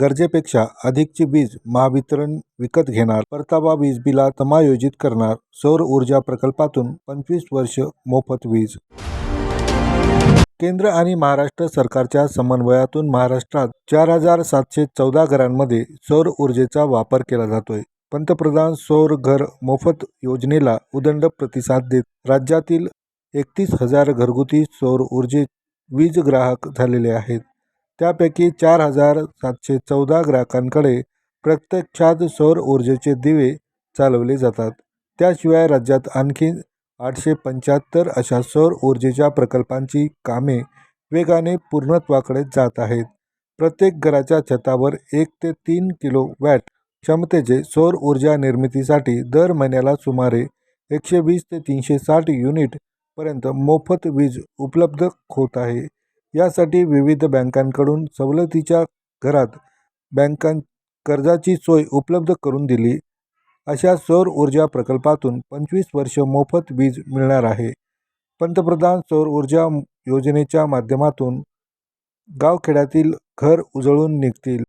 गरजेपेक्षा अधिकची वीज महावितरण विकत घेणार. परतावा वीज बिला समायोजित करणार. सौर ऊर्जा प्रकल्पातून पंचवीस वर्ष मोफत वीज. केंद्र आणि महाराष्ट्र सरकारच्या समन्वयातून महाराष्ट्रात चार हजार सातशे चौदा घरांमध्ये सौर ऊर्जेचा वापर केला जातोय. पंतप्रधान सौर घर मोफत योजनेला उदंड प्रतिसाद देत राज्यातील एकतीस हजार घरगुती सौर ऊर्जे वीज ग्राहक झालेले आहेत. त्यापैकी चार हजार सातशे चौदा ग्राहकांकडे प्रत्यक्षात सौर ऊर्जेचे दिवे चालवले जातात. त्याशिवाय राज्यात आणखी आठशे पंच्याहत्तर अशा सौर ऊर्जेच्या प्रकल्पांची कामे वेगाने पूर्णत्वाकडे जात आहेत. प्रत्येक घराच्या छतावर एक ते तीन किलो वॅट क्षमतेचे सौर ऊर्जा निर्मितीसाठी दर महिन्याला सुमारे एकशे वीस ते तीनशे साठ युनिटपर्यंत मोफत वीज उपलब्ध होत आहे. यासाठी विविध बँकांकडून सवलतीच्या घरात बँकां कर्जाची सोय उपलब्ध करून दिली. अशा सौर ऊर्जा प्रकल्पातून पंचवीस वर्ष मोफत वीज मिळणार आहे. पंतप्रधान सौर ऊर्जा योजनेच्या माध्यमातून गावखेड्यातील घर उजळून निघतील.